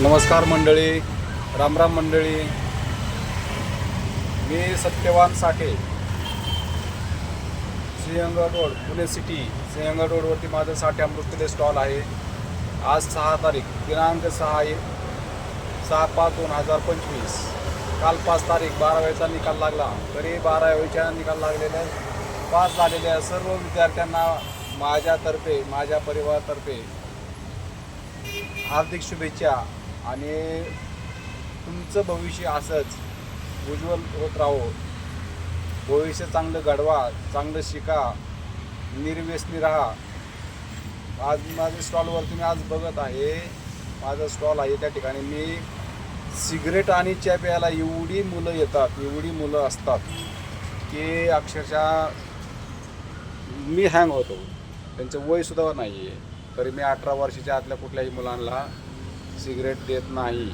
नमस्कार मंडळी रामराम मंडळी. मी सत्यवान साठे. सिंहगड रोड पुणे सिटी सिंहगड रोडवरती माझं साठे अमृतले स्टॉल आहे. आज सहा तारीख दिनांक सहा ए- सहा पाच दोन हजार पंचवीस. काल पाच तारीख बारावीचा निकाल लागला. तरी बारावीच्या निकाल लागलेल्या पास झालेल्या सर्व विद्यार्थ्यांना माझ्यातर्फे माझ्या परिवारातर्फे हार्दिक शुभेच्छा. आणि तुमचं भविष्य असंच. उज्ज्वल होत राहो. भविष्य चांगलं घडवा चांगलं शिका निर्व्यसनी राहा. आज माझ्या स्टॉलवर तुम्ही आज बघत आहे. माझा स्टॉल आहे त्या ठिकाणी. मी सिगरेट आणि च्या प्यायला एवढी मुलं येतात एवढी मुलं असतात की अक्षरशः मी हँग होतो. त्यांचं वयसुद्धा नाही आहे तरी मी अठरा वर्षाच्या आतल्या कुठल्याही मुलांना सिगरेट देत नाही.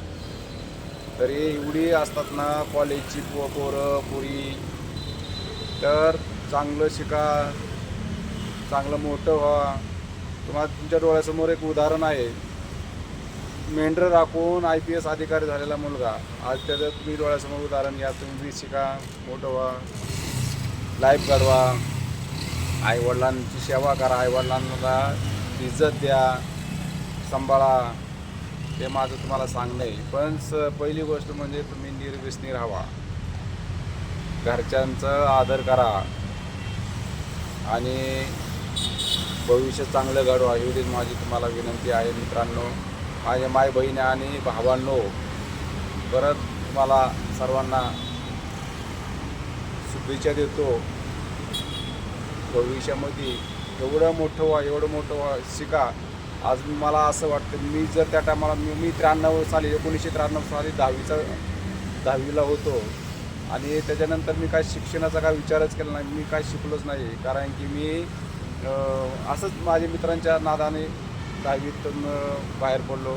तरी एवढी असतात ना कॉलेजची पो पोरं पुरी. तर चांगलं शिका. चांगलं मोठं व्हा. तुम्हाला तुमच्या डोळ्यासमोर एक उदाहरण आहे. मेंढर राखून आय पी एस अधिकारी झालेला मुलगा. आज त्याचं तुम्ही डोळ्यासमोर उदाहरण घ्या. तुम्ही बी शिका. मोठं व्हा. लाईफ घडवा. आईवडिलांची सेवा करा. आईवडिलांना इज्जत द्या. सांभाळा. हे माझं तुम्हाला सांगणं आहे. पण स पहिली गोष्ट म्हणजे तुम्ही निर्व्यसनी राहावा. घरच्यांचं आदर करा. आणि भविष्य चांगलं घडवा. एवढीच माझी तुम्हाला विनंती आहे मित्रांनो. माझ्या माय बहिणी आणि भावांनो परत तुम्हाला सर्वांना शुभेच्छा देतो. भविष्यामध्ये एवढं मोठं व्हा एवढं मोठं व्हा शिका. आज मला असं वाटतं मी जर त्या टायमाला मी मी त्र्याण्णव साली एकोणीसशे त्र्याण्णव साली दहावीचा दहावीला होतो. आणि त्याच्यानंतर मी काय शिक्षणाचा काय विचारच केला नाही मी काय शिकलोच नाही. कारण की मी असंच माझ्या मित्रांच्या नादाने दहावीतून बाहेर पडलो.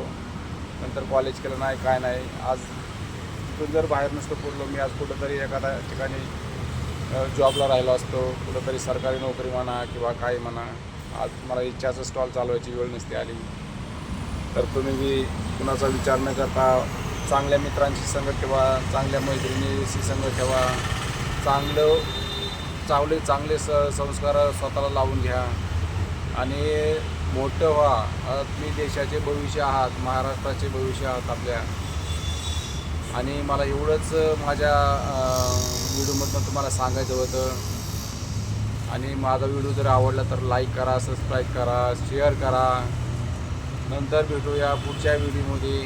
नंतर कॉलेज केलं नाही काय नाही. आज तिथून जर बाहेर नसतो पडलो मी आज कुठंतरी एखाद्या ठिकाणी जॉबला राहिलो असतो. कुठंतरी सरकारी नोकरी म्हणा किंवा काय म्हणा. आज मला इच्छाचं स्टॉल चालवायची वेळ नसते आली. तर तुम्ही बी कुणाचा विचार न करता चांगल्या मित्रांशी संगत ठेवा चांगल्या मैत्रिणीशी संगत ठेवा. चांगलं चांगले चांगले स संस्कार स्वतःला लावून घ्या. आणि मोठं व्हा. तुम्ही देशाचे भविष्य आहात महाराष्ट्राचे भविष्य आहात आपल्या. आणि मला एवढंच माझ्या व्हिडिओमधनं तुम्हाला सांगायचं होतं. आणि माझा व्हिडिओ जर आवडला तर लाईक करा सबस्क्राईब करा शेअर करा. नंतर भेटूया पुढच्या व्हिडिओमध्ये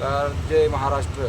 तर जय महाराष्ट्र.